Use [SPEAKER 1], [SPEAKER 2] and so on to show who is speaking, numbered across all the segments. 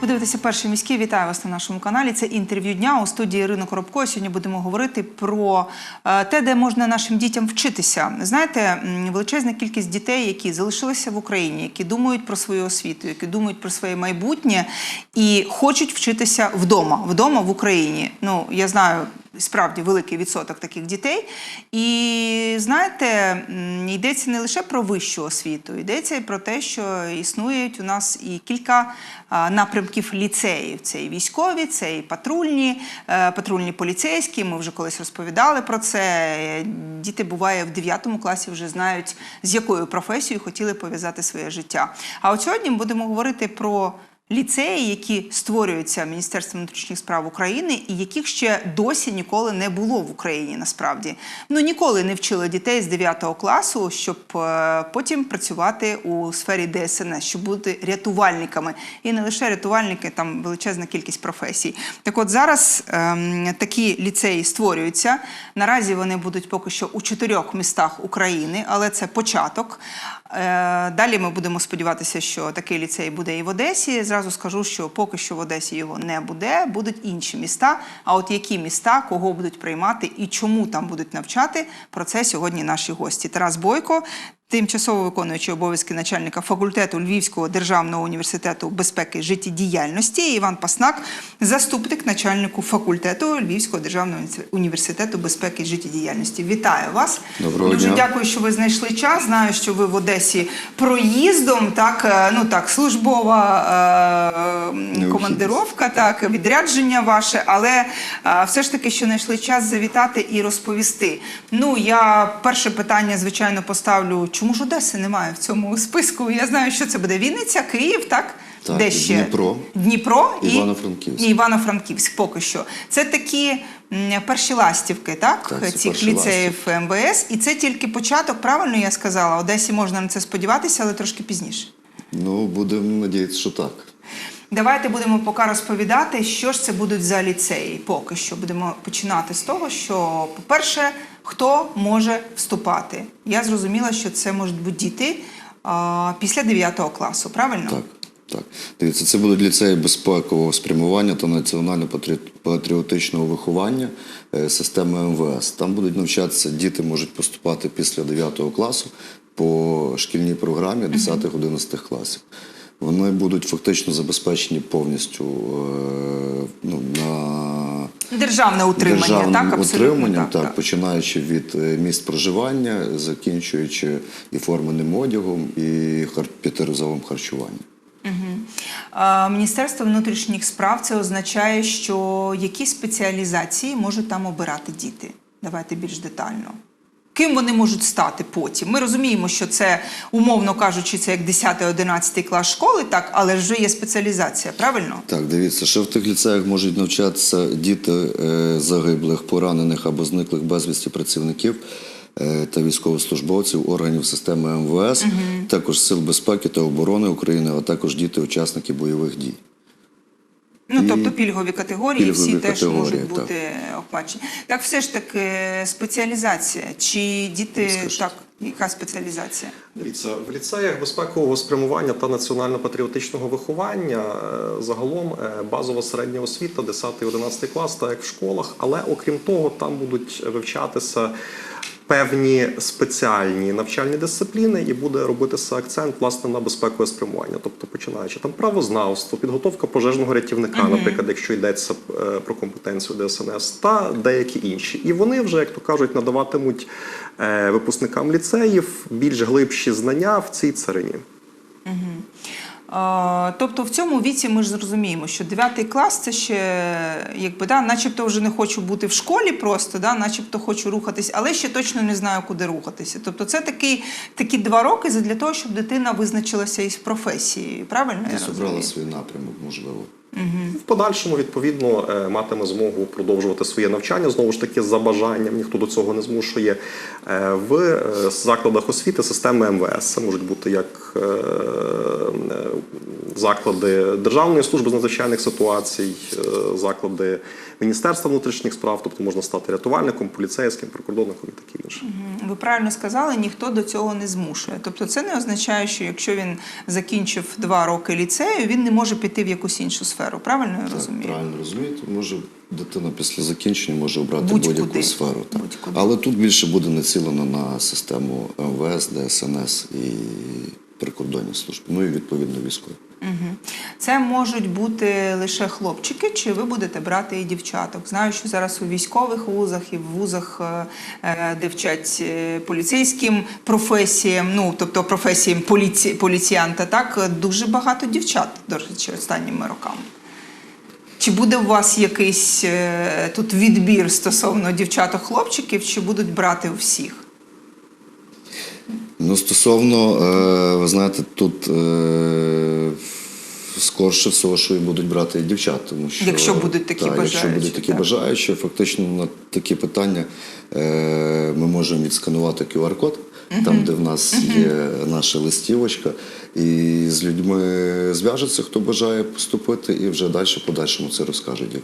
[SPEAKER 1] Ви дивитеся перший міський. Вітаю вас на нашому каналі. Це інтерв'ю дня у студії Ірина Коробко. Сьогодні будемо говорити про е, те, де можна нашим дітям вчитися. Знаєте, величезна кількість дітей, які залишилися в Україні, які думають про свою освіту, які думають про своє майбутнє і хочуть вчитися вдома, вдома в Україні. Ну я знаю. Справді великий відсоток таких дітей. І знаєте, йдеться не лише про вищу освіту, йдеться і про те, що існують у нас і кілька напрямків ліцеїв. Це і військові, це і патрульні, е, патрульні поліцейські. Ми вже колись розповідали про це. Діти буває в 9 класі вже знають, з якою професією хотіли пов'язати своє життя. А от сьогодні ми будемо говорити про ліцеї, які створюються Міністерством внутрішніх справ України, і яких ще досі ніколи не було в Україні. Насправді ну ніколи не вчили дітей з 9 класу, щоб е, потім працювати у сфері ДСНС, щоб бути рятувальниками. І не лише рятувальники, там величезна кількість професій. Так, от зараз ем, такі ліцеї створюються. Наразі вони будуть поки що у чотирьох містах України, але це початок. Е, Далі ми будемо сподіватися, що такий ліцей буде і в Одесі. Зразу скажу, що поки що в Одесі його не буде, будуть інші міста. А от які міста, кого будуть приймати і чому там будуть навчати, про це сьогодні наші гості. Тарас Бойко, тимчасово виконуючий обов'язки начальника факультету Львівського державного університету безпеки життєдіяльності, Іван Паснак, заступник начальнику факультету Львівського державного університету безпеки життєдіяльності. Вітаю вас.
[SPEAKER 2] Доброго
[SPEAKER 1] Дуже
[SPEAKER 2] дня.
[SPEAKER 1] дякую, що ви знайшли час. Знаю, що ви в Одесі проїздом, так е, ну так, службова е, командировка, так відрядження ваше, але е, все ж таки, що знайшли час завітати і розповісти. Ну я перше питання, звичайно, поставлю. Чому ж Одеси немає в цьому списку? Я знаю, що це буде Вінниця, Київ, так.
[SPEAKER 2] Так,
[SPEAKER 1] Де ще?
[SPEAKER 2] Дніпро.
[SPEAKER 1] Дніпро і
[SPEAKER 2] Івано-Франківськ.
[SPEAKER 1] І Івано-Франківськ поки що. Це такі м, перші ластівки, так?
[SPEAKER 2] Так, це
[SPEAKER 1] Цих ліцеїв МВС. І це тільки початок, правильно я сказала? Одесі можна на це сподіватися, але трошки пізніше.
[SPEAKER 2] Ну, будемо надіятися, що так.
[SPEAKER 1] Давайте будемо поки розповідати, що ж це будуть за ліцеї. Поки що будемо починати з того, що, по-перше, хто може вступати. Я зрозуміла, що це можуть бути діти а, після 9 класу, правильно?
[SPEAKER 2] Так, так. Дивіться, це будуть ліцеї безпекового спрямування та національно-патріотичного виховання е, системи МВС. Там будуть навчатися, діти можуть поступати після 9 класу по шкільній програмі 10-11 класів. Вони будуть фактично забезпечені повністю е, ну, на
[SPEAKER 1] Державне утримання,
[SPEAKER 2] державним
[SPEAKER 1] так?
[SPEAKER 2] Утриманням,
[SPEAKER 1] так,
[SPEAKER 2] так,
[SPEAKER 1] так.
[SPEAKER 2] починаючи від е, місць проживання, закінчуючи і форменим одягом, і п'ятиразовим харчуванням.
[SPEAKER 1] Міністерство внутрішніх справ це означає, що які спеціалізації можуть там обирати діти. Давайте більш детально. Ким вони можуть стати потім? Ми розуміємо, що це, умовно кажучи, це як 10-11 клас школи, так, але вже є спеціалізація, правильно?
[SPEAKER 2] Так, дивіться, що в тих ліцеях можуть навчатися діти е, загиблих, поранених або зниклих безвісті працівників е, та військовослужбовців органів системи МВС, також сил безпеки та оборони України, а також діти учасники бойових дій.
[SPEAKER 1] Ну, тобто пільгові категорії
[SPEAKER 2] пільгові
[SPEAKER 1] всі теж
[SPEAKER 2] категорії,
[SPEAKER 1] можуть
[SPEAKER 2] так.
[SPEAKER 1] бути охвачені. Так, все ж таки, спеціалізація. Чи діти так, яка спеціалізація?
[SPEAKER 3] Дивіться, в ліцеях безпекового спрямування та національно-патріотичного виховання е, загалом е, базова середня освіта, 10-11 клас, так як в школах. Але окрім того, там будуть вивчатися певні спеціальні навчальні дисципліни, і буде робитися акцент власне на безпекове спрямування. Тобто, починаючи там правознавство, підготовка пожежного рятівника, наприклад, якщо йдеться е, про компетенцію ДСНС, та деякі інші. І вони вже, як то кажуть, надаватимуть е, випускникам ліцеїв більш глибші знання в цій царині.
[SPEAKER 1] А, Тобто в цьому віці ми ж зрозуміємо, що 9 клас це ще якби да, начебто вже не хочу бути в школі просто, да, начебто хочу рухатись, але ще точно не знаю, куди рухатися. Тобто це такий, такі два роки для того, щоб дитина визначилася із професією. Правильно я
[SPEAKER 2] розумію? обрала свій напрямок, можливо.
[SPEAKER 3] В подальшому, відповідно, е, матиме змогу продовжувати своє навчання знову ж таки за бажанням, ніхто до цього не змушує е, в е, закладах освіти системи МВС. Це можуть бути як заклади Державної служби з надзвичайних ситуацій, заклади Міністерства внутрішніх справ, тобто можна стати рятувальником, поліцейським, прикордонником і таке інше.
[SPEAKER 1] Мгм. Ви правильно сказали, ніхто до цього не змушує. Тобто, це не означає, що якщо він закінчив два роки ліцею, він не може піти в якусь іншу сферу. Правильно я
[SPEAKER 2] Так,
[SPEAKER 1] розумію?
[SPEAKER 2] правильно розумієте, може дитина після закінчення може обрати будь-яку сферу. Так.
[SPEAKER 1] Будь-куди.
[SPEAKER 2] Але тут більше буде націлено на систему МВС, ДСНС і прикордонні служби. Ну і відповідно військові.
[SPEAKER 1] Це можуть бути лише хлопчики, чи ви будете брати і дівчаток? Знаю, що зараз у військових вузах і в вузах, е, е, де вчать е, поліцейським професіям, ну тобто професіям поліці, поліціянта, так дуже багато дівчат, до речі, останніми роками. Чи буде у вас якийсь тут відбір стосовно дівчаток-хлопчиків, чи будуть брати у всіх?
[SPEAKER 2] Ну, стосовно, е, ви знаєте, тут е, скорше всього, що і будуть брати і дівчат. Тому що,
[SPEAKER 1] Якщо будуть такі
[SPEAKER 2] так, Якщо
[SPEAKER 1] бажаючі,
[SPEAKER 2] будуть такі
[SPEAKER 1] так.
[SPEAKER 2] бажаючі, фактично на такі питання е, ми можемо відсканувати QR-код, там, де в нас є наша листівочка, і з людьми зв'яжеться, хто бажає поступити, і вже далі подальшому це розкажуть,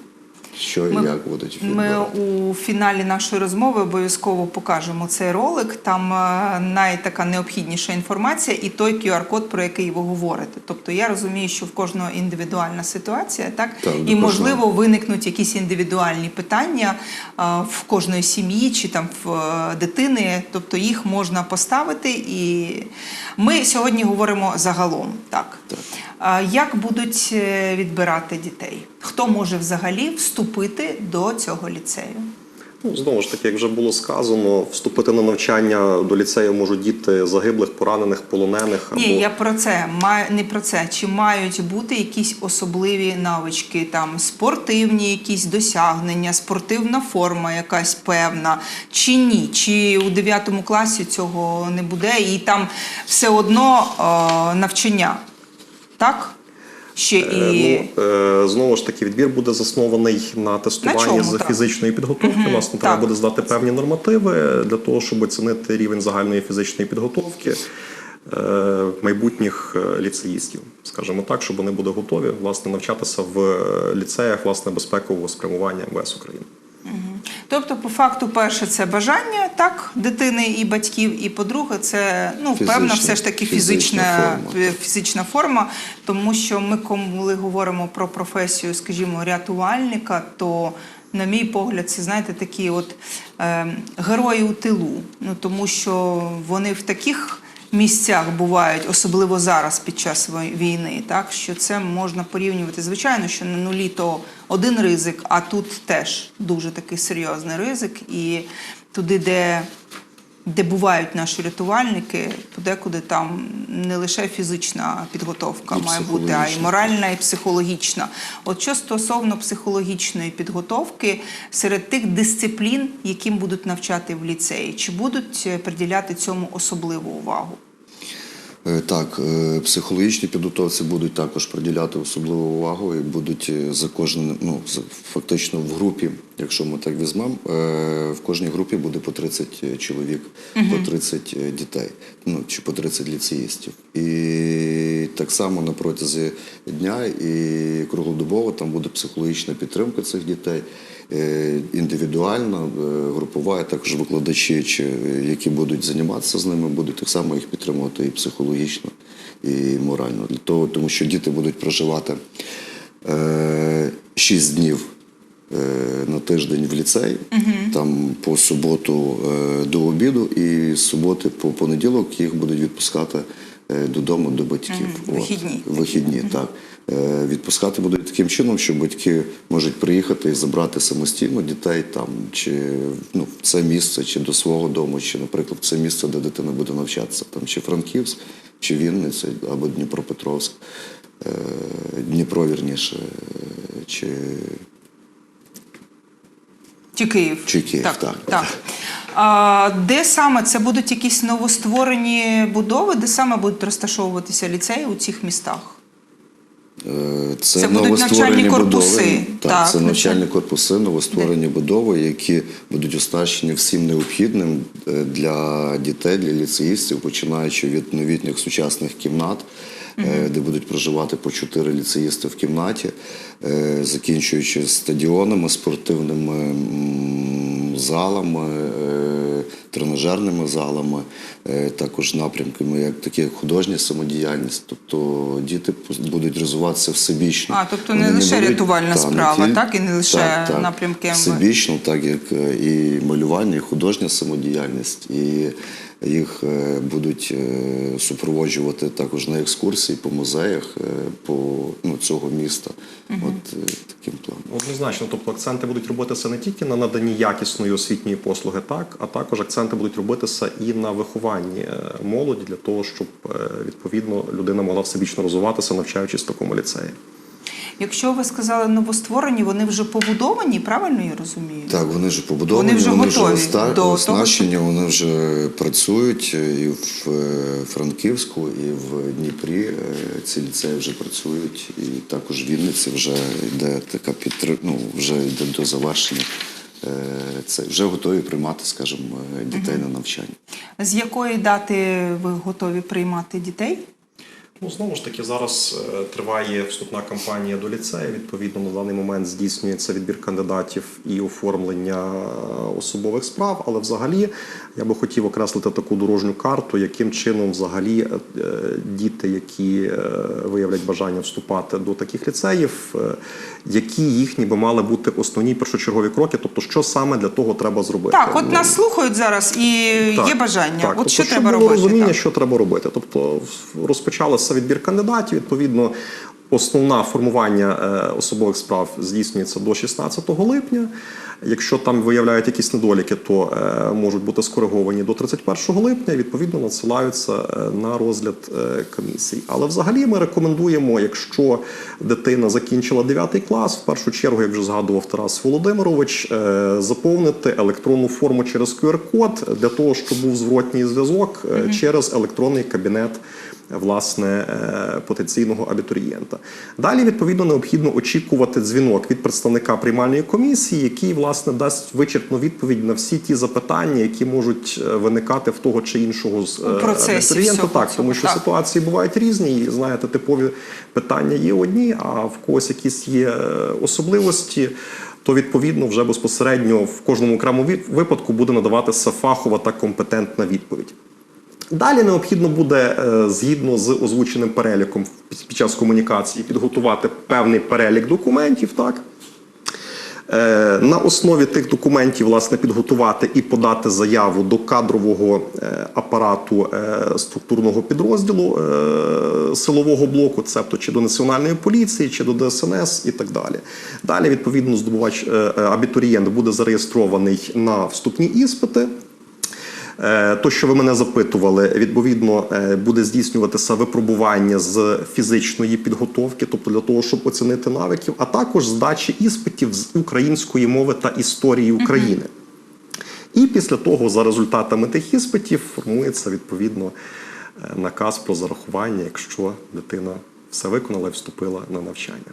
[SPEAKER 2] що і
[SPEAKER 1] Ми-
[SPEAKER 2] як будуть
[SPEAKER 1] Ми у фіналі нашої розмови обов'язково покажемо цей ролик. Там е, найтака необхідніша інформація і той QR-код, про який ви говорите. Тобто я розумію, що в кожного індивідуальна ситуація, так,
[SPEAKER 2] Так,
[SPEAKER 1] і
[SPEAKER 2] кожного.
[SPEAKER 1] можливо виникнуть якісь індивідуальні питання е, в кожної сім'ї чи там в е, дитини. Тобто їх можна поставити. І ми сьогодні говоримо загалом. Так.
[SPEAKER 2] Так.
[SPEAKER 1] Як будуть відбирати дітей? Хто може взагалі вступити до цього ліцею?
[SPEAKER 3] Ну, знову ж таки, як вже було сказано, вступити на навчання до ліцею можуть діти загиблих, поранених, полонених або
[SPEAKER 1] Ні, я про це маю не про це. Чи мають бути якісь особливі навички, там спортивні якісь досягнення, спортивна форма якась певна, чи ні? Чи у 9 класі цього не буде, і там все одно е, навчання, так? Ще і
[SPEAKER 3] Е, Ну, е, знову ж таки, відбір буде заснований на тестуванні
[SPEAKER 1] на
[SPEAKER 3] з
[SPEAKER 1] так?
[SPEAKER 3] фізичної підготовки. Власне, треба
[SPEAKER 1] так.
[SPEAKER 3] буде здати певні нормативи для того, щоб оцінити рівень загальної фізичної підготовки е, майбутніх ліцеїстів, скажімо так, щоб вони були готові власне навчатися в ліцеях власне безпекового спрямування МВС України.
[SPEAKER 1] Тобто, по факту, перше, це бажання так дитини і батьків, і по-друге, це ну
[SPEAKER 2] Фізична-
[SPEAKER 1] певна все ж таки
[SPEAKER 2] фізична
[SPEAKER 1] фізична
[SPEAKER 2] форма,
[SPEAKER 1] фізична форма. Тому що ми, коли говоримо про професію, скажімо, рятувальника, то на мій погляд, це знаєте, такі от е, герої у тилу. Ну тому що вони в таких місцях бувають, особливо зараз під час війни, так що це можна порівнювати. Звичайно, що на нулі то один ризик, а тут теж дуже такий серйозний ризик. І туди, де, де бувають наші рятувальники, подекуди там не лише фізична підготовка
[SPEAKER 2] І
[SPEAKER 1] має бути, а й моральна і психологічна. От що стосовно психологічної підготовки серед тих дисциплін, яким будуть навчати в ліцеї, чи будуть е, приділяти цьому особливу увагу?
[SPEAKER 2] Е, Так, е, психологічні підготовці будуть також приділяти особливу увагу і будуть е, за кожен, ну фактично в групі, якщо ми так візьмемо, в кожній групі буде по 30 чоловік, по 30 дітей, ну чи по 30 ліцеїстів. І так само на протязі дня і круглодобово там буде психологічна підтримка цих дітей. Е, Індивідуальна, е, групова, а також викладачі, чи, е, які будуть займатися з ними, будуть так само їх підтримувати і психологічно, і морально. Для того, тому що діти будуть проживати е, 6 днів на тиждень в ліцей, там по суботу до обіду, і з суботи по понеділок їх будуть відпускати додому до батьків.
[SPEAKER 1] Мгм, вихідні.
[SPEAKER 2] Вихідні, так. Е, Відпускати будуть таким чином, що батьки можуть приїхати і забрати самостійно дітей там, чи ну, в це місце, чи до свого дому, чи, наприклад, в це місце, де дитина буде навчатися, там, чи Франківськ, чи Вінниця, або Дніпропетровськ, е, Дніпро, вірніше, чи
[SPEAKER 1] Чи Київ?
[SPEAKER 2] Чи Київ,
[SPEAKER 1] так.
[SPEAKER 2] так.
[SPEAKER 1] так. А, де саме це будуть якісь новостворені будови, де саме будуть розташовуватися ліцеї у цих містах?
[SPEAKER 2] Е, Це,
[SPEAKER 1] Це будуть
[SPEAKER 2] новостворені
[SPEAKER 1] навчальні корпуси.
[SPEAKER 2] будови. Так,
[SPEAKER 1] Так,
[SPEAKER 2] це
[SPEAKER 1] навчальні-
[SPEAKER 2] корпуси, новостворені будови, які будуть оснащені всім необхідним е, для дітей, для ліцеїстів, починаючи від новітніх сучасних кімнат, де будуть проживати по чотири ліцеїсти в кімнаті, е, закінчуючи стадіонами, спортивними залами. е, е, тренажерними залами, е, також напрямками, як такі художня самодіяльність. Тобто діти будуть розвиватися всебічно.
[SPEAKER 1] А, тобто не
[SPEAKER 2] Вони
[SPEAKER 1] лише
[SPEAKER 2] будуть-
[SPEAKER 1] рятувальна
[SPEAKER 2] Та, не
[SPEAKER 1] справа, так? І не лише напрямки
[SPEAKER 2] Всебічно, так як е, і малювання, і художня самодіяльність, і їх е, будуть е, супроводжувати також на екскурсії по музеях е, по ну, цього міста. От е, таким планом.
[SPEAKER 3] Однозначно, тобто акценти будуть робитися не тільки на наданні якісної освітньої послуги, так а також акценти будуть робитися і на вихованні молоді для того, щоб відповідно людина могла всебічно розвиватися, навчаючись в такому ліцеї.
[SPEAKER 1] Якщо ви сказали новостворені, вони вже побудовані, правильно я розумію?
[SPEAKER 2] Так, вони вже побудовані,
[SPEAKER 1] Вони вже
[SPEAKER 2] вони вже
[SPEAKER 1] готові
[SPEAKER 2] оста-
[SPEAKER 1] до того,
[SPEAKER 2] оснащені, вони вже працюють і в е, Франківську, і в Дніпрі. е, Ці ліцеї вже працюють, і також в Вінниці вже йде така підтримка, ну, вже йде до завершення. Е, Це вже готові приймати, скажімо, е, дітей на навчання.
[SPEAKER 1] З якої дати ви готові приймати дітей?
[SPEAKER 3] Ну, знову ж таки, зараз е, триває вступна кампанія до ліцею. Відповідно, на даний момент здійснюється відбір кандидатів і оформлення е, особових справ. Але взагалі я би хотів окреслити таку дорожню карту, яким чином взагалі е, діти, які виявлять бажання вступати до таких ліцеїв, які їхні би мали бути основні першочергові кроки, тобто що саме для того треба зробити.
[SPEAKER 1] Так, от
[SPEAKER 3] Ну,
[SPEAKER 1] нас слухають зараз і
[SPEAKER 3] так,
[SPEAKER 1] є бажання.
[SPEAKER 3] Так,
[SPEAKER 1] от
[SPEAKER 3] тобто,
[SPEAKER 1] що треба робити?
[SPEAKER 3] розуміння,
[SPEAKER 1] так?
[SPEAKER 3] що треба робити. Тобто в- розпочалося відбір кандидатів. Відповідно, основне формування е, особових справ здійснюється до 16 липня. Якщо там виявляють якісь недоліки, то е, можуть бути скориговані до 31 липня. і, Відповідно, надсилаються е, на розгляд комісій. Але взагалі ми рекомендуємо, якщо дитина закінчила 9 клас, в першу чергу, як вже згадував Тарас Володимирович, заповнити електронну форму через QR-код для того, щоб був зворотній зв'язок через електронний кабінет власне е, потенційного абітурієнта. Далі відповідно необхідно очікувати дзвінок від представника приймальної комісії, який власне дасть вичерпну відповідь на всі ті запитання, які можуть е, виникати в того чи іншого з
[SPEAKER 1] У
[SPEAKER 3] абітурієнта. Так, тому що
[SPEAKER 1] так.
[SPEAKER 3] ситуації бувають різні, і знаєте, типові питання є одні, а в когось якісь є е, особливості. То відповідно вже безпосередньо в кожному окремому випадку буде надаватися фахова та компетентна відповідь. Далі необхідно буде е, згідно з озвученим переліком під час комунікації підготувати певний перелік документів, так. Е, На основі тих документів власне підготувати і подати заяву до кадрового е, апарату структурного підрозділу силового блоку, цебто чи до національної поліції, чи до ДСНС і так далі. Далі, відповідно, здобувач абітурієнт буде зареєстрований на вступні іспити. Е, То, що ви мене запитували, відповідно е, буде здійснюватися випробування з фізичної підготовки, тобто для того, щоб оцінити навиків, а також здачі іспитів з української мови та історії України. І після того, за результатами тих іспитів, формується відповідно е, наказ про зарахування, якщо дитина все виконала і вступила на навчання.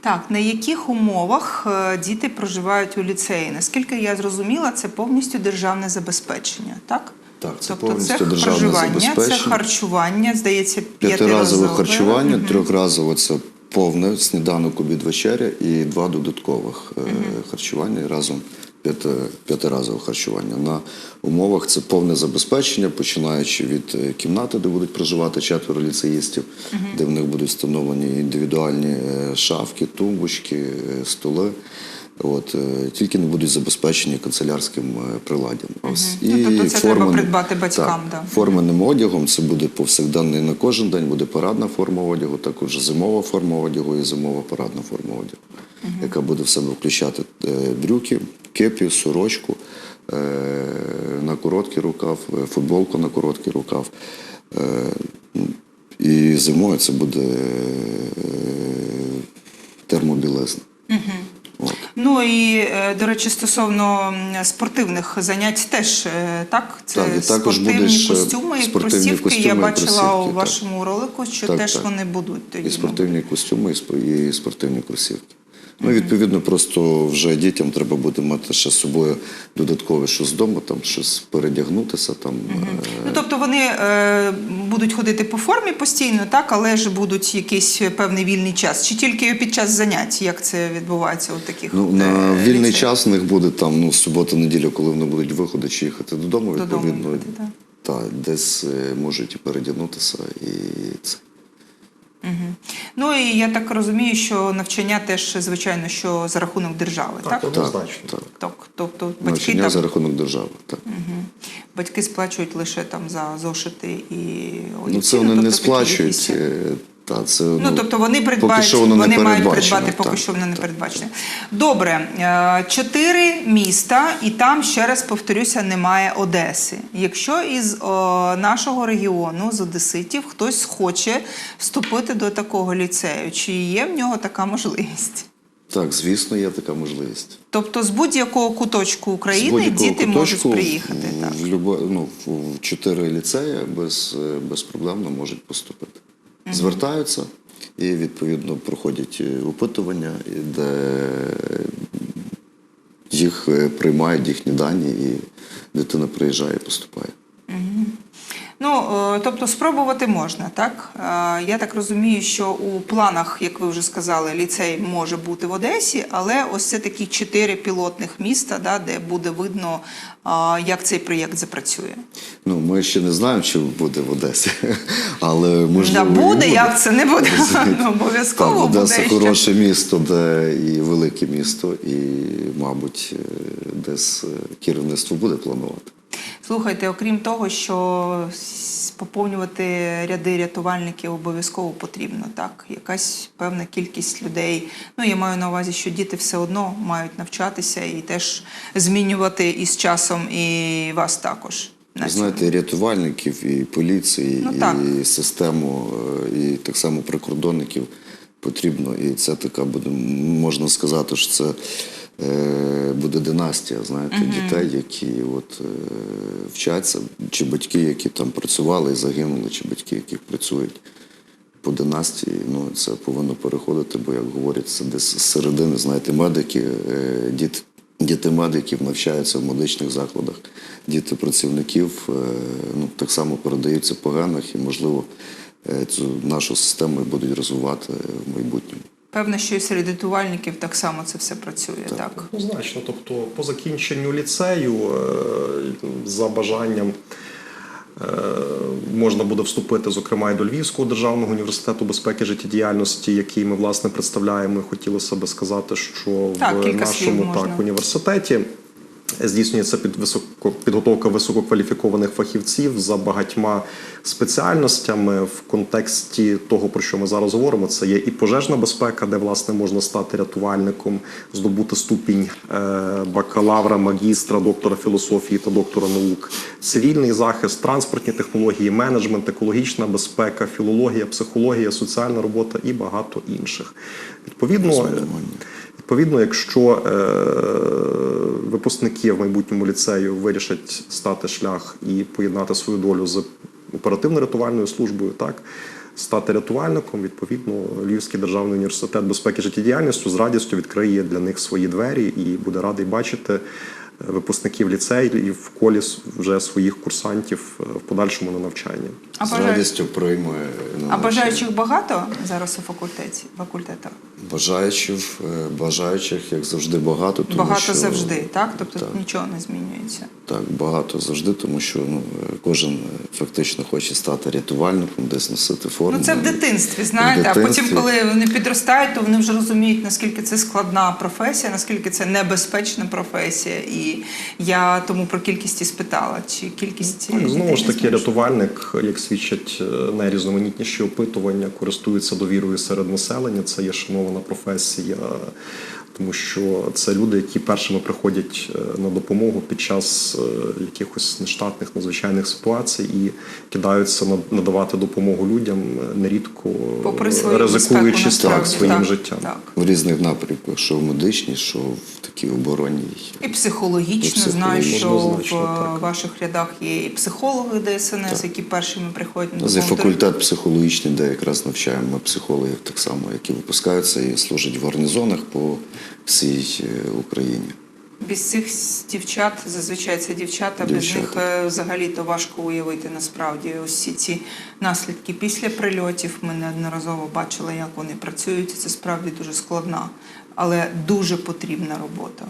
[SPEAKER 1] Так, на яких умовах е, діти проживають у ліцеї? Наскільки я зрозуміла, це повністю державне забезпечення, так?
[SPEAKER 2] Так, це
[SPEAKER 1] тобто
[SPEAKER 2] повністю
[SPEAKER 1] це
[SPEAKER 2] державне
[SPEAKER 1] проживання, це харчування, здається,
[SPEAKER 2] П'ятиразове харчування, трьохразове це повне сніданок, обід вечеря і два додаткових е, харчування разом п'яти, п'ятиразове харчування. На умовах це повне забезпечення, починаючи від е, кімнати, де будуть проживати четверо ліцеїстів, де в них будуть встановлені індивідуальні е, шафки, тумбочки, е, столи. От тільки не будуть забезпечені канцелярським приладдям. Ось
[SPEAKER 1] Ну, тобто це треба придбати батькам,
[SPEAKER 2] Так,
[SPEAKER 1] да.
[SPEAKER 2] Форменним одягом це буде повсякденний на кожен день, буде парадна форма одягу, також зимова форма одягу і зимова парадна форма одягу, яка буде в себе включати е, брюки, кепі, сорочку е, на короткий рукав, е, футболку на короткий рукав. І зимою це буде термобілизна. От.
[SPEAKER 1] Ну і до речі, стосовно спортивних занять теж так. Це
[SPEAKER 2] Так, і також
[SPEAKER 1] спортивні костюми і
[SPEAKER 2] спортивні
[SPEAKER 1] кросівки.
[SPEAKER 2] костюми
[SPEAKER 1] Я бачила
[SPEAKER 2] кросівки,
[SPEAKER 1] у
[SPEAKER 2] так.
[SPEAKER 1] вашому ролику, що
[SPEAKER 2] Так,
[SPEAKER 1] теж
[SPEAKER 2] так.
[SPEAKER 1] вони будуть тоді.
[SPEAKER 2] І спортивні костюми, і і спортивні кросівки. Ну, відповідно, просто вже дітям треба буде мати ще з собою додаткове щось вдома, там щось передягнутися. Там, е,
[SPEAKER 1] Ну, тобто вони е, будуть ходити по формі постійно, так, але ж будуть якийсь певний вільний час. Чи тільки під час занять, як це відбувається у таких
[SPEAKER 2] Ну, на
[SPEAKER 1] е,
[SPEAKER 2] вільний
[SPEAKER 1] ліцеях?
[SPEAKER 2] час у них буде там ну, субота, неділя, коли вони будуть виходити чи їхати додому,
[SPEAKER 1] Додому
[SPEAKER 2] відповідно,
[SPEAKER 1] їхати, так.
[SPEAKER 2] та, десь е, можуть і передягнутися і це.
[SPEAKER 1] Ну і я так розумію, що навчання теж, звичайно, що за рахунок держави, так?
[SPEAKER 3] Так, однозначно.
[SPEAKER 2] так.
[SPEAKER 1] Так, тобто батьки
[SPEAKER 2] Навчання
[SPEAKER 1] там
[SPEAKER 2] за рахунок держави. Так.
[SPEAKER 1] батьки сплачують лише там за зошити і олівці.
[SPEAKER 2] Ну, це вони
[SPEAKER 1] тобто
[SPEAKER 2] не сплачують.
[SPEAKER 1] якісь-
[SPEAKER 2] е, Та, це,
[SPEAKER 1] Ну, тобто вони придбають,
[SPEAKER 2] що воно
[SPEAKER 1] вони
[SPEAKER 2] не
[SPEAKER 1] мають придбати, поки
[SPEAKER 2] так,
[SPEAKER 1] що воно не передбачено. Добре, е, чотири міста, і там, ще раз повторюся, немає Одеси. Якщо із о, нашого регіону, з Одеситів, хтось хоче вступити до такого ліцею, чи є в нього така можливість?
[SPEAKER 2] Так, звісно, є така можливість.
[SPEAKER 1] Тобто з будь-якого куточку України
[SPEAKER 2] будь-якого
[SPEAKER 1] діти можуть приїхати.
[SPEAKER 2] в-
[SPEAKER 1] Так.
[SPEAKER 2] В, ну, в в чотири ліцеї без, е, безпроблемно можуть поступити. Звертаються і відповідно проходять е, опитування, де їх е, приймають їхні дані, і дитина приїжджає і поступає.
[SPEAKER 1] Е, тобто спробувати можна, так? Е, Я так розумію, що у планах, як ви вже сказали, ліцей може бути в Одесі, але ось це такі чотири пілотних міста, да, де буде видно, е, як цей проєкт запрацює.
[SPEAKER 2] Ну, ми ще не знаємо, чи буде в Одесі, але можливо.
[SPEAKER 1] да,
[SPEAKER 2] і
[SPEAKER 1] буде, як це не буде. Ну, обов'язково буде.
[SPEAKER 2] Одеса
[SPEAKER 1] ще.
[SPEAKER 2] хороше місто, де і велике місто, і, мабуть, десь керівництво буде планувати.
[SPEAKER 1] Слухайте, окрім того, що поповнювати ряди рятувальників обов'язково потрібно, так? Якась певна кількість людей. Ну, я маю на увазі, що діти все одно мають навчатися і теж змінювати із часом і вас також.
[SPEAKER 2] знаєте, рятувальників, і поліції,
[SPEAKER 1] Ну, так.
[SPEAKER 2] і систему, е, і так само прикордонників потрібно. І це така буде, можна сказати, що це буде династія, знаєте, дітей, які от, е, вчаться, чи батьки, які там працювали і загинули, чи батьки, які працюють. По династії, ну це повинно переходити, бо як говорять, це десь з середини, знаєте, медики, е, діти, діти медиків навчаються в медичних закладах, діти працівників е, ну, так само передаються по генах і, можливо, е, цю нашу систему будуть розвивати в майбутньому.
[SPEAKER 1] Певно, що і серед рятувальників так само це все працює, так?
[SPEAKER 3] Однозначно, тобто по закінченню ліцею е, за бажанням е, можна буде вступити, зокрема, і до Львівського державного університету безпеки життєдіяльності, який ми власне представляємо. Хотілося би сказати, що
[SPEAKER 1] Так,
[SPEAKER 3] в нашому так університеті. Здійснюється під високо підготовка висококваліфікованих фахівців за багатьма спеціальностями в контексті того, про що ми зараз говоримо. Це є і пожежна безпека, де власне можна стати рятувальником, здобути ступінь е, бакалавра, магістра, доктора філософії та доктора наук, цивільний захист, транспортні технології, менеджмент, екологічна безпека, філологія, психологія, соціальна робота і багато інших. Відповідно. Відповідно, якщо е, випускники в майбутньому ліцею вирішать стати шлях і поєднати свою долю з оперативно-рятувальною службою, так стати рятувальником, відповідно, Львівський державний університет безпеки життєдіяльності з радістю відкриє для них свої двері і буде радий бачити випускників ліцею і в колі вже своїх курсантів е, в подальшому на навчанні.
[SPEAKER 1] А,
[SPEAKER 2] З
[SPEAKER 1] бажаю...
[SPEAKER 2] радістю прийме на
[SPEAKER 1] а бажаючих багато зараз у факультеті факультетах?
[SPEAKER 2] Бажаючих, е, бажаючих, як завжди, багато. Тому
[SPEAKER 1] Багато
[SPEAKER 2] що,
[SPEAKER 1] завжди, так? Тобто
[SPEAKER 2] так.
[SPEAKER 1] нічого не змінюється.
[SPEAKER 2] Так, багато завжди, тому що ну, кожен е, фактично хоче стати рятувальником, десь носити форму.
[SPEAKER 1] Ну це в дитинстві, знаєте.
[SPEAKER 2] В
[SPEAKER 1] А потім, коли вони підростають, то вони вже розуміють, наскільки це складна професія, наскільки це небезпечна професія. І я тому про кількість і спитала. Чи кількість
[SPEAKER 3] Так, знову ж таки, рятувальник, як свідчать е, найрізноманітніші опитування, користується довірою серед населення. Це є шанована професія. Тому що це люди, які першими приходять е, на допомогу під час е, якихось нештатних надзвичайних ситуацій і кидаються на- надавати допомогу людям, е, нерідко
[SPEAKER 1] Попри свою
[SPEAKER 3] ризикуючи
[SPEAKER 1] насправді,
[SPEAKER 3] своїм
[SPEAKER 1] так,
[SPEAKER 3] життям.
[SPEAKER 1] Так.
[SPEAKER 2] В різних напрямках, що в медичній, що в такій оборонній.
[SPEAKER 1] І психологічно,
[SPEAKER 2] І
[SPEAKER 1] знаю, що
[SPEAKER 3] психологічно,
[SPEAKER 1] в
[SPEAKER 3] так.
[SPEAKER 1] ваших рядах є і психологи ДСНС, які першими приходять на допомогу.
[SPEAKER 2] факультет психологічний, де якраз навчаємо психологів так само, які випускаються і служать в гарнізонах по всій е, Україні.
[SPEAKER 1] Без цих дівчат, зазвичай це дівчата, без них е, взагалі-то важко уявити насправді усі ці наслідки після прильотів. Ми неодноразово бачили, як вони працюють. Це справді дуже складна, але дуже потрібна робота.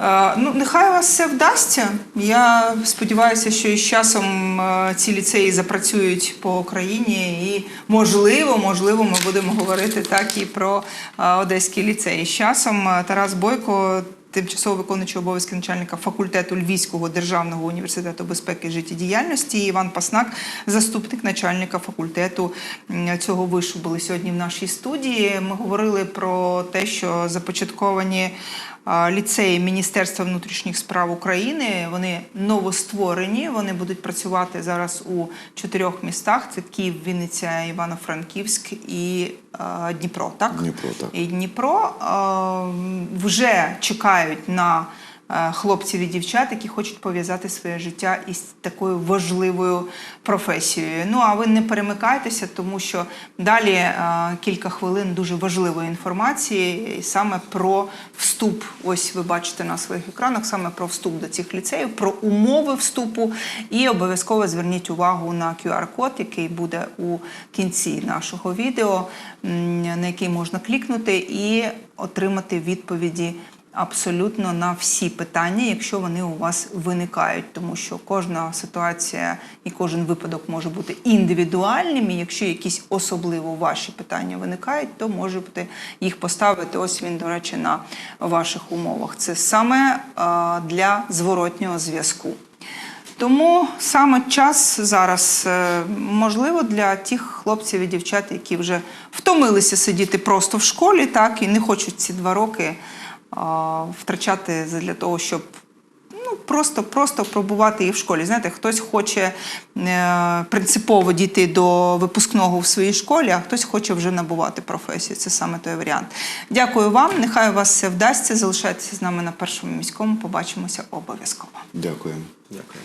[SPEAKER 1] Е, Ну, нехай вас все вдасться. Я сподіваюся, що із часом е, ці ліцеї запрацюють по Україні, і можливо, можливо, ми будемо говорити так і про е, Одеський ліцей. З часом Тарас Бойко. Тимчасово виконуючий обов'язки начальника факультету Львівського державного університету безпеки і життєдіяльності і Іван Паснак, заступник начальника факультету цього вишу, були сьогодні в нашій студії. Ми говорили про те, що започатковані ліцеї Міністерства внутрішніх справ України. Вони новостворені. Вони будуть працювати зараз у чотирьох містах: це Київ, Вінниця, Івано-Франківськ і Дніпро. Так
[SPEAKER 2] Дніпро, так.
[SPEAKER 1] і Дніпро вже чекають на хлопців і дівчат, які хочуть пов'язати своє життя із такою важливою професією. Ну а ви не перемикайтеся, тому що далі е, кілька хвилин дуже важливої інформації саме про вступ. Ось ви бачите на своїх екранах саме про вступ до цих ліцеїв, про умови вступу. І обов'язково зверніть увагу на QR-код, який буде у кінці нашого відео, на який можна клікнути і отримати відповіді абсолютно на всі питання, якщо вони у вас виникають, тому що кожна ситуація і кожен випадок може бути індивідуальним. І якщо якісь особливо ваші питання виникають, то можете їх поставити. Ось він, до речі, на ваших умовах. Це саме е, для зворотнього зв'язку. Тому саме час зараз е, можливо для тих хлопців і дівчат, які вже втомилися сидіти просто в школі, так і не хочуть ці два роки втрачати для того, щоб ну просто, просто пробувати і в школі. Знаєте, хтось хоче е, принципово дійти до випускного в своїй школі, а хтось хоче вже набувати професію. Це саме той варіант. Дякую вам. Нехай у вас все вдасться. Залишайтеся з нами на першому міському. Побачимося обов'язково.
[SPEAKER 2] Дякую.
[SPEAKER 3] Дякую.